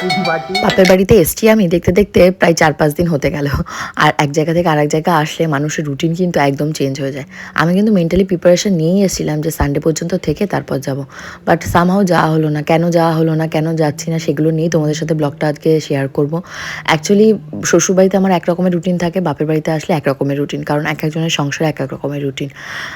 বাপের বাড়িতে এসছি আমি, দেখতে দেখতে প্রায় চার পাঁচ দিন হতে গেল। আর এক জায়গা থেকে আরেক জায়গা আসলে মানুষের রুটিন কিন্তু একদম চেঞ্জ হয়ে যায়। আমি কিন্তু মেন্টালি প্রিপারেশন নিয়েই এসেছিলাম যে সানডে পর্যন্ত থেকে তারপর যাব। বাট সামহাও যাওয়া হলো না। কেন যাওয়া হলো না? কেন যাচ্ছি না? সেগুলো নিয়েই তোমাদের সাথে ব্লগটা আজকে শেয়ার করব। অ্যাকচুয়ালি শ্বশুরবাড়িতে আমার এক রকমের রুটিন থাকে, বাপের বাড়িতে আসলে এক রকমের রুটিন কারণ এক একজনের সংসারে এক এক রকমের রুটিন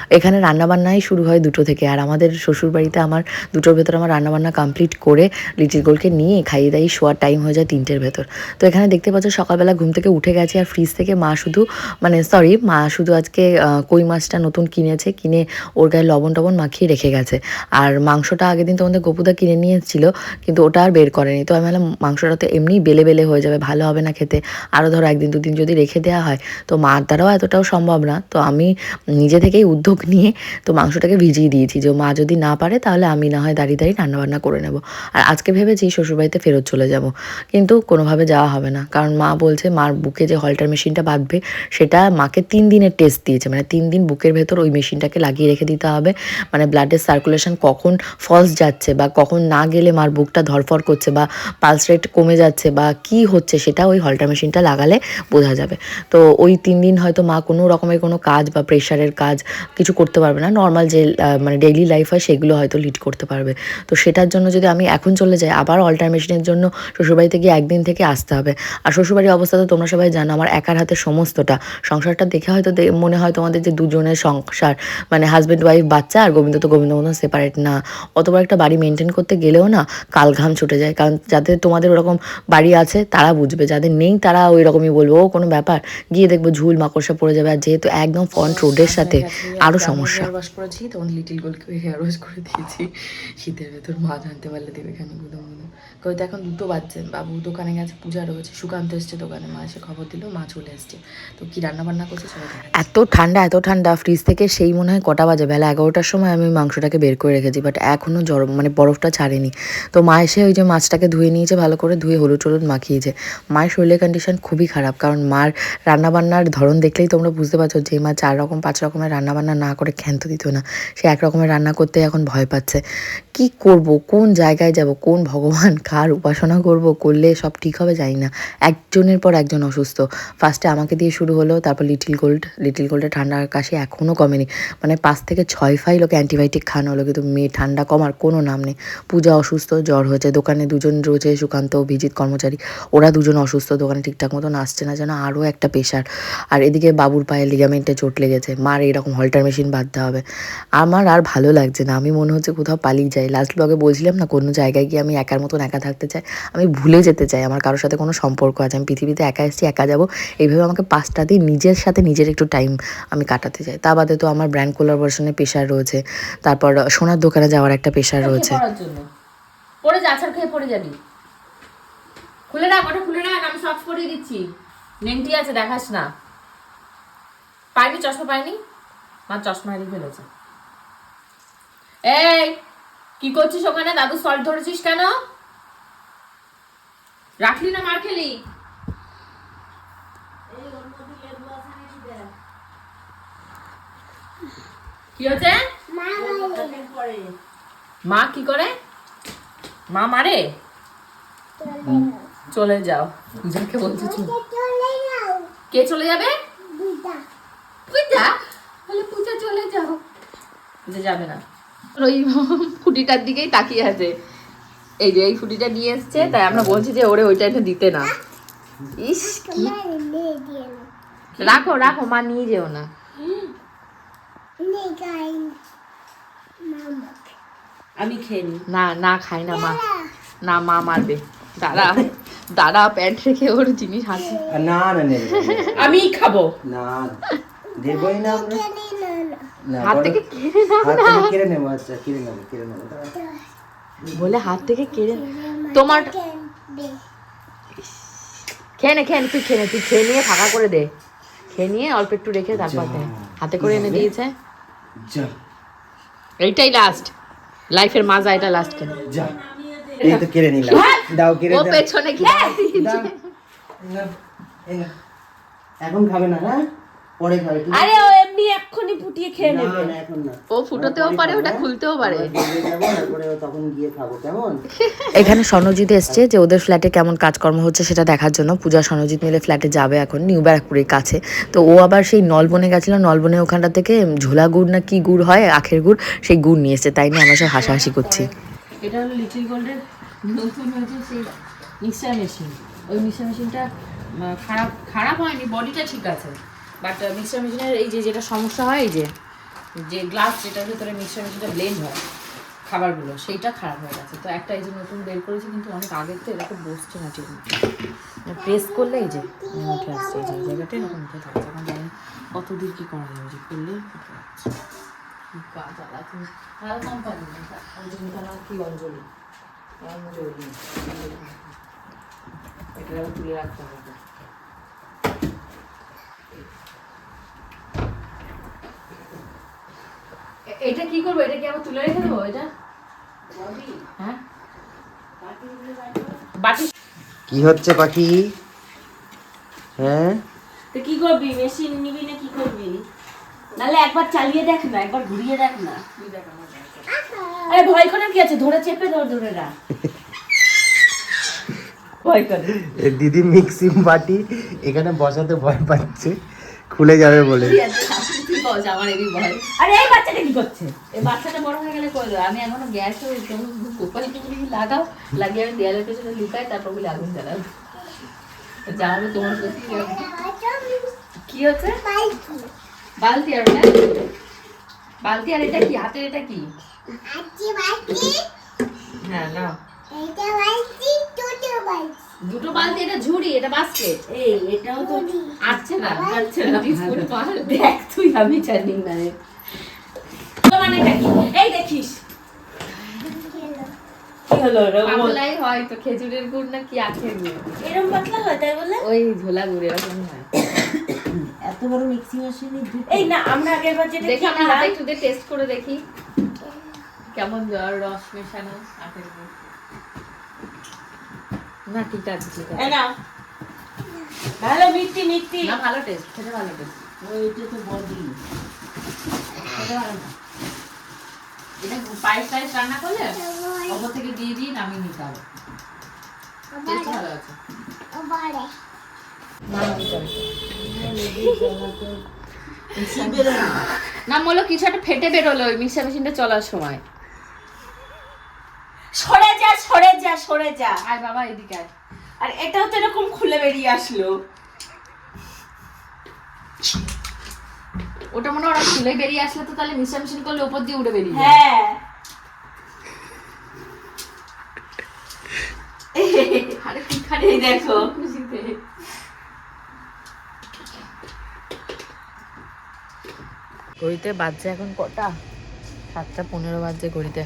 এখানে রান্নাবান্নাই শুরু হয় দুটো থেকে। আর আমাদের শ্বশুরবাড়িতে আমার দুটোর ভেতর আমার রান্নাবান্না কমপ্লিট করে লিটিল গোলকে নিয়ে খাইয়ে দাইয়ে শোয়ার টাইম হয়ে যায় তিনটের ভেতর। তো এখানে দেখতে পাচ্ছ সকালবেলা ঘুম থেকে উঠে গেছি আর ফ্রিজ থেকে মা শুধু মানে সরি মা শুধু আজকে কই মাছটা নতুন কিনেছে, কিনে ওর গায়ে লবণ টবণ মাখিয়ে রেখে গেছে। আর মাংসটা আগের দিন তোমাদের গপুদা কিনে নিয়ে এসেছিল কিন্তু ওটা আর বের করেনি। তো আমি ভাবলাম মাংসটা তো এমনি বেলে বেলে হয়ে যাবে, ভালো হবে না খেতে। আরও ধরো একদিন দুদিন যদি রেখে দেওয়া হয়, তো মার দ্বারাও এতটাও সম্ভব না। তো আমি নিজে থেকেই উদ্যোগ নিয়ে, তো মাংসটাকে ভিজিয়ে দিয়েছি। যে মা যদি না পারে, তাহলে আমি না হয় দাঁড়িয়ে দাঁড়িয়ে রান্নাবান্না করে নেব। আর আজকে ভেবেছি শ্বশুরবাড়িতে ফেরত চলে যাব। কিন্তু কোনোভাবে যাওয়া হবে না। কারণ মা বলছে, মার বুকে যে হল্টার মেশিনটা বাঁধবে, সেটা মাকে তিন দিনের টেস্ট দিয়েছে। মানে তিন দিন বুকের ভেতর ওই মেশিনটাকে লাগিয়ে রেখে দিতে হবে। মানে ব্লাডের সার্কুলেশন কখন ফলস যাচ্ছে বা কখন না গেলে মার বুকটা ধরফর করছে বা পালস রেট কমে যাচ্ছে বা কি হচ্ছে, সেটা ওই হল্টার মেশিনটা লাগালে বোঝা যাবে। তো ওই তিন দিন হয়তো মা কোনো রকমের কোনো কাজ বা প্রেশারের কাজ কিছু করতে পারবে না। নর্মাল যে মানে ডেইলি লাইফ হয়, সেগুলো হয়তো লিড করতে পারবে। তো সেটার জন্য যদি আমি এখন চলে যাই, আবার অল্টার মেশিনের জন্য শ্বশুরবাড়িতে গিয়ে একদিন থেকে আসতে হবে। আর শ্বশুরবাড়ির অবস্থা তো তোমরা সবাই জানো, আমার একার হাতে সমস্তটা। সংসারটা দেখে হয়তো মনে হয় তোমাদের যে দুজনের সংসার মানে হাজব্যান্ড ওয়াইফ বাচ্চা আর গোবিন্দ তো গোবিন্দ মতন সেপারেট না। অত বড় একটা বাড়ি মেনটেন করতে গেলেও না কাল ঘাম ছুটে যায়। কারণ যাদের তোমাদের ওরকম বাড়ি আছে, তারা বুঝবে। যাদের নেই, তারা ওই রকমই বলবে। ও কোনো ব্যাপার, গিয়ে দেখব ঝুল মাকড়সা পড়ে যাবে। আর যেহেতু একদম ফ্রন্ট রোডের সাথে আরও সমস্যা। শীতের ভেতর মা জানতে পারলে দেবে কেন? গুদম এখন দুটো বাজছে বাবু দোকানে গেছে, পূজা রয়েছে, সুকান্ত এসছে দোকানে, মা এসে খবর দিল, মা চলে এসছে। তো কি রান্না বান্না করছে এত ঠান্ডা এত ঠান্ডা ফ্রিজ থেকে সেই মনে হয় কটা বাজে, বেলা এগারোটার সময় আমি মাংসটাকে বের করে রেখেছি বাট এখনও জ্বর মানে বরফটা ছাড়েনি। তো মা এসে ওই যে মাছটাকে ধুয়ে নিয়েছে, ভালো করে ধুয়ে হলুদ হলুদ মাখিয়েছে। মায়ের শরীরের কন্ডিশন খুবই খারাপ, কারণ মার রান্নাবান্নার ধরন দেখলেই তোমরা বুঝতে পারছ যে মা চার রকম, পাঁচ রকমের রান্নাবান্না না করে ক্ষান্ত দিত না। সে এক রকমের রান্না করতে এখন ভয় পাচ্ছে। কি করব? কোন জায়গায় যাব? কোন ভগবান? কার উপাসনা করব, করলে সব ঠিক হবে জানি না। একজনের পর একজন অসুস্থ। ফার্স্টে আমাকে দিয়ে শুরু হলো, তারপর লিটিল গোল্ড লিটিল গোল্ডে ঠান্ডার কাশি এখনও কমেনি। মানে পাঁচ থেকে ছয় ফাইল লোকে অ্যান্টিবায়োটিক খাওয়ানো হলো, কিন্তু মেয়ে ঠান্ডা কমার কোনো নাম নেই। পূজা অসুস্থ, জ্বর হয়েছে, দোকানে দুজন রয়েছে, সুকান্ত, অভিজিৎ কর্মচারী। ওরা দুজন অসুস্থ, দোকানে ঠিকঠাক মতন আসছে না যেন আরও একটা প্রেশার আর এদিকে বাবুর পায়ে লিগামেন্টে চোট লেগেছে। মার এরকম হল্টার মেশিন বাঁধতে হবে। আমার আর ভালো লাগছে না। আমি মনে হচ্ছে কোথাও পালিয়ে যাই। লাস্ট ব্লগে বলছিলাম না, কোনো জায়গায় গিয়ে আমি একার মতন একা থাকতে চাই। আমি ভুলে যেতে চাই আমার কারোর সাথে কোনো সম্পর্ক আছে আমি পৃথিবীতে একা এসেছি একা যাব এইভাবে আমাকে পাঁচটা দিন নিজের সাথে নিজের একটু টাইম আমি কাটাতে চাই। তা বাদে তো আমার ব্র্যান্ড কোলাবোরেশনের পেশার রয়েছে তারপর সোনার দোকানে যাওয়ার একটা প্রেশার রয়েছে। পড়ে যা আছাড় খেয়ে পড়ে যাবি। খুলে রাখ ওটা খুলে রাখ আমি পরিয়ে দিচ্ছি। নেংটি আছে দেখাস না। পাইনি চশমা পাইনি? মা চশমা হারিয়ে ফেলেছে। এই কি করছিস ওখানে? দাদু সল্ট ধরেছিস কেন? রাখলি না মার খেলি? কি হচ্ছে মা কি করে? মা মারে? চলে যাও। পূজাকে বলছে কে চলে যাবে? পূজা। চলে যাও। পূজা যাবে না। ওই ফুটিটার দিকেই তাকিয়ে আছে। এই যে এই ফুটিটা নিয়ে এসছে তাই আমরা বলছি যে ওরে ওইটা একটু দিতে না। ইস কি রাখো রাখো মা নিয়ে যেও না। আমি খেয়ে নি না না খাই না মা। না মা মারবে। দাদা দাদা প্যান্ট রেখে ওর জিনিস হাতে না না নেবে আমি খাব। না দেবই না আমরা। হাত থেকে কেড়ে নাও হাত থেকে কেড়ে নেব আচ্ছা কেড়ে নেব কেড়ে নেব বলে হাত থেকে কেড়ে তোমার খেয়ে নে খেয়ে নে তুই খেয়ে নে তুই খেয়ে নিয়ে ফাঁকা করে দে। খেয়ে নিয়ে অল্প একটু রেখে তারপর দে। হাতে করে এনে দিয়েছে। যা। এইটাই লাস্ট লাইফের মাজা এটা লাস্ট কেন? এই তো কেড়ে নিলাম। দাও কেড়ে ও দাও। পেছনে খেয়ে। এখন খাবে না হ্যাঁ? পরে খাবে আরে ও এমনি এক্ষুনি ফুটিয়ে খেয়ে নেবে। না এখন না। ও ফুটোতেও পারে ওটা খুলতেও পারে। তখন গিয়ে খাব কেমন? এখানে স্বর্ণজিৎ এসছে যে ওদের ফ্ল্যাটে কেমন কাজকর্ম হচ্ছে সেটা দেখার জন্য। পূজা স্বর্ণজিৎ মিলে ফ্ল্যাটে যাবে এখন নিউ ব্যারাকপুরের কাছে। তো ও আবার সেই নলবনে গেছিল নলবনে ওখানটা থেকে ঝোলা গুড় না কি গুড় হয় আখের গুড় সেই গুড় নিয়ে এসছে। তাই নিয়ে আমরা সব হাসাহাসি করছি। এটা হলো লিটিল গোল্ডের নতুন হয়েছে সেই মিক্সার মেশিন ওই মিক্সার মেশিনটা খারাপ খারাপ হয়নি বডিটা ঠিক আছে। বাট মিক্সার মেশিনের এই যে যেটা সমস্যা হয়, এই যে যে গ্লাস যেটার ভিতরে মিক্সার মেশিনটা ব্লেন্ড হয়, খাবারগুলো, সেইটা খারাপ হয়ে গেছে। তো একটা এই যে নতুন বের করেছি, কিন্তু অনেক আগের তো এরকম বসছে না, ঠিক প্রেস করলে এই যে উঠে আসছে, এই যে জায়গাটা এরকম উঠে থাকছে। এখন জানি কত দূর কী করা যাবে, যে করলে উঠে অঞ্জলিতলা কি অঞ্জলি? এটা তুলে রাখতে হবে। এটা কি করব? এটা কি আমার তুলে রেখে দেবো? এটা? হ্যাঁ? বাটি। কি হচ্ছে পাখি? হ্যাঁ? তো কি করবি? মেশিন নিবি না কি করবি? নাহলে একবার চালিয়ে দেখ না একবার ঘুরিয়ে দেখ না। আরে ভয় করার কি আছে? ধরে চেপে ধর ধরে রাখ। ভয় করে। দিদি মিক্সিং বাটি এখানে বসাতে ভয় পাচ্ছে। খুলে যাবে বলে। আমার এই ভয়? আরে এই বাচ্চাটা কি করছে? এই বাচ্চাটা বড় হয়ে গেলে করে দেবো আমি এখনও গ্যাসে ওই লাগাও। লাগিয়ে আমি দেয়ালের পেছনে লুকাই তারপর বলে আগুন জ্বালাবো জ্বালাবো তোমার কি হচ্ছে? বালতি আর ওটা? বালতি আর এটা কি? হাতের এটা কি? হ্যাঁ না দুটো বালতি এটা ঝুড়ি এটা বাস্কেট। এই এটাও তো আসছে না আসছে না। দেখ আমি জানি না। রে মানে কি? এই দেখিস। কি হলো রে ও পাগলাই হয় তো খেজুরের গুড় না কি আখের গুড়? এরকম পাতলা হয় তাই বলে? ওই ঝোলা গুড় এরকম হয়। এত বড় মিক্সিং মেশিন এই না আমরা আগের বার যেটা দেখি আমি হাতে একটু টেস্ট করে দেখি। কেমন জল রস মেশানো আখের গুড়? না ঠিক আছে ঠিক আছে। ভালো মিষ্টি মিষ্টি। না ভালো টেস্ট খেতে ভালো টেস্ট ওইটা তো বডি খেতে ভালো না। এটা পায়েস টাইস রান্না করলে ওপর থেকে দিয়ে দিয়ে নামিয়ে নিতে হবে। টেস্ট ভালো আছে। না বলল কিছু একটা ফেটে বেরোলো ওই মিক্সার মেশিনটা চলার সময়। সরে যা সরে যা সরে যা। আয় বাবা এদিকে আয়। আর এটাও তো এরকম খুলে বেরিয়ে আসলো। ওটা মনে হয় ওরা খুলে বেরিয়ে আসলে তো তাহলে মিক্সার মেশিন করলে উপর দিয়ে উড়ে বেরিয়ে হ্যাঁ। আরে কি দেখো। খুশিতে। ঘড়িতে বাজছে এখন কটা? সাতটা পনেরো বাজছে ঘড়িতে।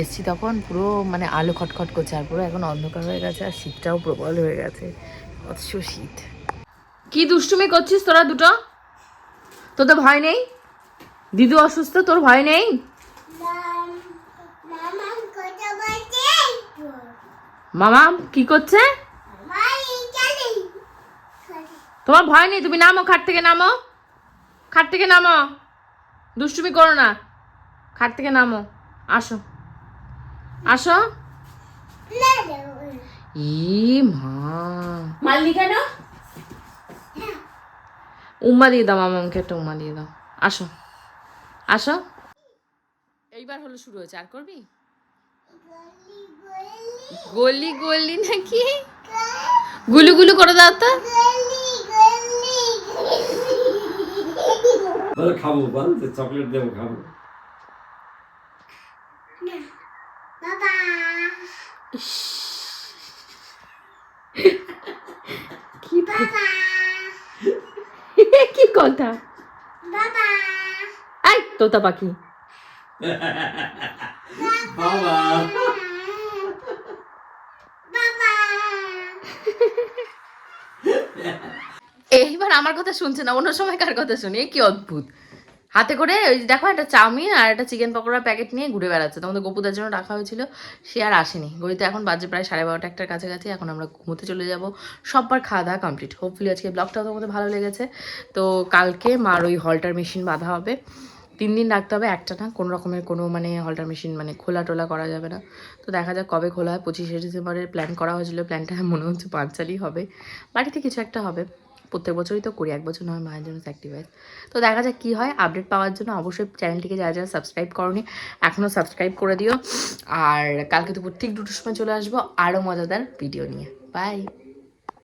এসছি তখন পুরো মানে আলো খটখট করছে আর পুরো এখন অন্ধকার হয়ে গেছে আর শীতটাও প্রবল হয়ে গেছে। অথচ শীত। কি দুষ্টুমি করছিস তোরা দুটো? তোদের ভয় নেই? দিদু অসুস্থ, তোর ভয় নেই? মামা, কি করছে? তোমার ভয় নেই? তুমি নামো, খাট থেকে নামো। খাট থেকে নামো। দুষ্টুমি করো না। খাট থেকে নামো। আসো। আসো। ই মা। মাল্লি কেন? উম্মা দিয়ে দাও মামাকে একটা উম্মা দিয়ে দাও। আসো। আসো। এইবার হলো শুরু হয়েছে। আর করবি? গলি গলি নাকি? গুলু গুলু করে দাও তো। খাব বল চকলেট দেবো খাব কি কি কথা এই তোতা পাখি। বাবা। এইবার আমার কথা শুনছে না অন্য সময় কার কথা শুনি? এ কি অদ্ভুত। হাতে করে ওই দেখো একটা চাউমিন আর একটা চিকেন পকোড়ার প্যাকেট নিয়ে ঘুরে বেড়াচ্ছে। তোমাদের গপুদার জন্য রাখা হয়েছিল, সে আর আসেনি। গড়িতে এখন বাজে প্রায় সাড়ে বারোটা একটার কাছাকাছি, এখন আমরা ঘুমোতে চলে যাব। সববার খাওয়া দাওয়া কমপ্লিট হোপফুলি আজকে ব্লগটাও তোমাদের ভালো লেগেছে। তো কালকে মার ওই হলটার মেশিন বাঁধা হবে। তিন দিন রাখতে হবে একটা না, কোনো রকমের কোনো মানে হলটার মেশিন মানে খোলা টোলা করা যাবে না। তো দেখা যাক কবে খোলা হয়। পঁচিশে ডিসেম্বরের প্ল্যান করা হয়েছিল প্ল্যানটা মনে হচ্ছে পাঁচচালি হবে। বাড়িতে কিছু একটা হবে। প্রত্যেক বছরই তো করি, এক বছর নয়, মায়ের জন্য স্যাক্রিফাইস তো দেখা যাক কী হয় আপডেট পাওয়ার জন্য অবশ্যই চ্যানেলটিকে যারা যারা সাবস্ক্রাইব করনি এখনও সাবস্ক্রাইব করে দিও। আর কালকে দুপুর ঠিক দুটোর সময় চলে আসব আরও মজাদার ভিডিও নিয়ে। বাই